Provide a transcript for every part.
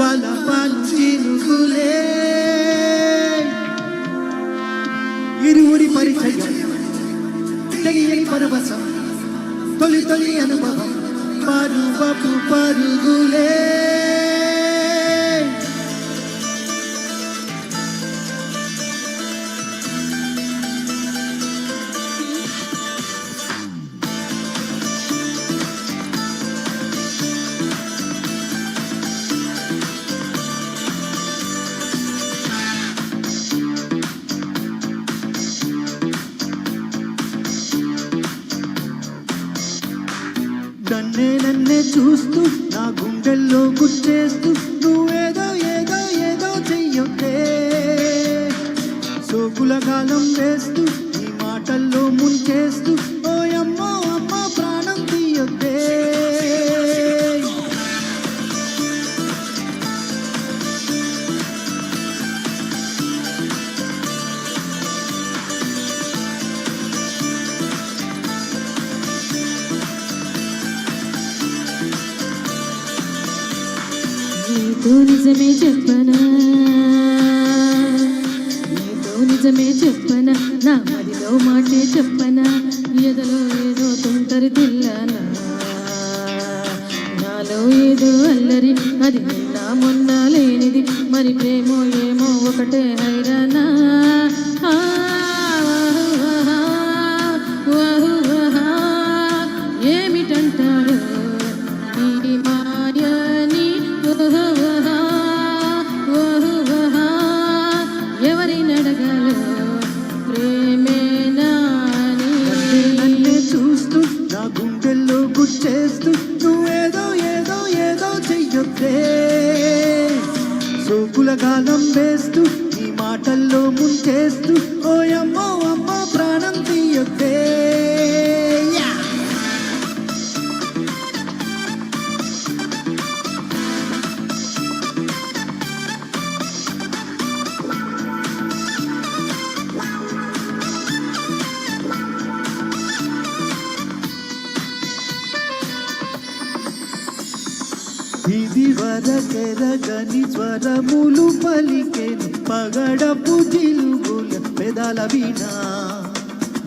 wala panchil kule இருமுடி பரிச்சயம் தெரிய பரவசம் தொழில் தொழில் அனுபவம் பருவப்பு பருகுலே చూస్తూ నా గుండెల్లో గుచ్చేస్తూ నువ్వేదో ఏదో ఏదో చెయ్యొద్దే సోకుల కాలం వేస్తూ నీతో నిజమే చెప్పనా? నీతో నిజమే చెప్పనా? నా మదిలో మాటే చెప్పనా? ఎదలో ఏదో తుంటరి తిల్లనా నాలో ఏదో అల్లరి అది నిన్న మొన్న లేనిది. మరి ప్రేమో ఏమో ఒకటే హైరానా? సోకుల గాలం వేస్తూ ఈ మాటల్లో ముంచేస్తూ ఓ అమ్మో. ఇది వరకెరగని స్వరములు పలికెను. పగడపు జిలుగుల పెదాల వీణా.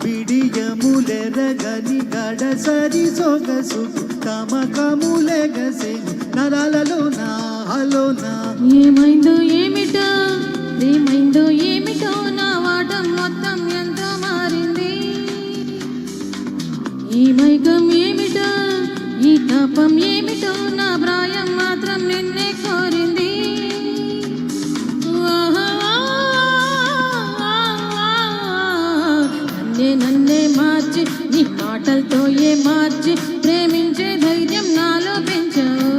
బిడియములెరగని గడసరి సొగసు కమకములెగసెను. నరాలలో నా హలోనా. ఏమైందో ఏమిటో ఏమైందో ఏమిటో నా వాటం మొత్తం ఎంత మారింది? ఈ మైకం ఏమిటో ఈ తాపం ఏమిటో నా ప్రాయం మార్చి నీ మాటలతో ఏ మార్చి? ప్రేమించే ధైర్యం నాలో పెంచావు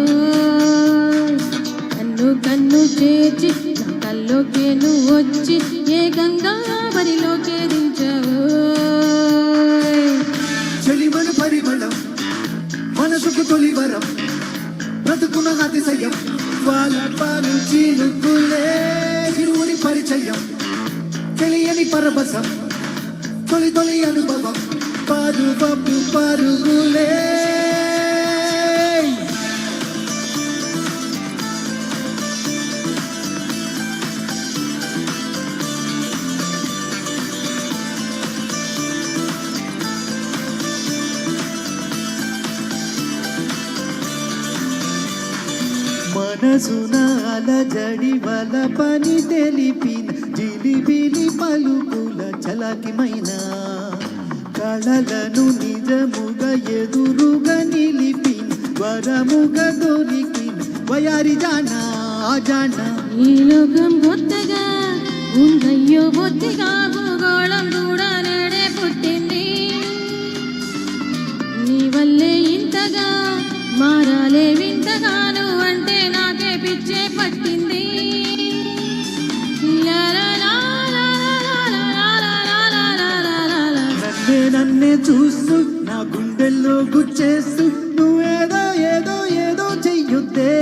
కన్ను కన్ను చేర్చి నా కల్లోకే నువ్వు వచ్చి ఏ గంగా బరిలోకే దించావు చెలిమన పరిమళం మనసుకు తొలి వరం బ్రతుకున అతిశయం వాళ్ళ పాలు చీనుకులే ఇరువురి పరిచయం. తెలియని పరబసం తొలి తొలి అనుభవం పారు పప్పు పరుగులే. మనసున అలజడి వల పని తెలిపిన జిలిబిలి పలుకుల చలాకిమైనా. కళలను నిజముగా ఎదురుగా నిలిపిన వరముగా దొరికిన వయారి జానా జానా. ఈ లోకం కొత్తగా ఉందయ్యో బొత్తిగా భూగోళం కూడా నేడే పుట్టింది. నీ వల్లే ఇంతగా మారాలేవి చూస్తూ నా గుండెల్లో గుచ్చేస్తూ నువ్వేదో ఏదో ఏదో చెయ్యొద్దే.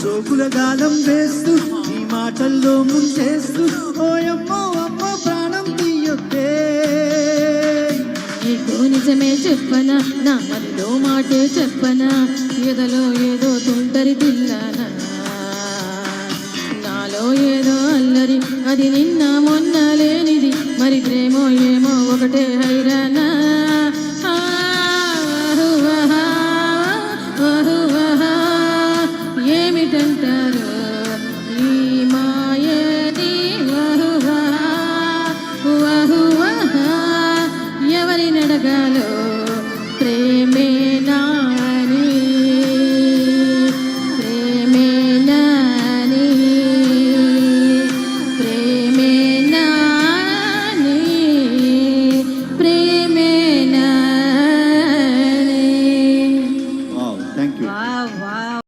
సోకుల గాలం వేస్తూ నీ మాటల్లో ముంచేస్తూ ఓయమ్మో అమ్మో ప్రాణం తీయొద్దే. నీకు నిజమే చెప్పనా నా మదిలో మాటే చెప్పనా ఎదలో ఏదో తుంటరి పిల్లనా అది నిన్న మొన్న లేనిది. మరి ప్రేమో ఏమో ఒకటే హైరానా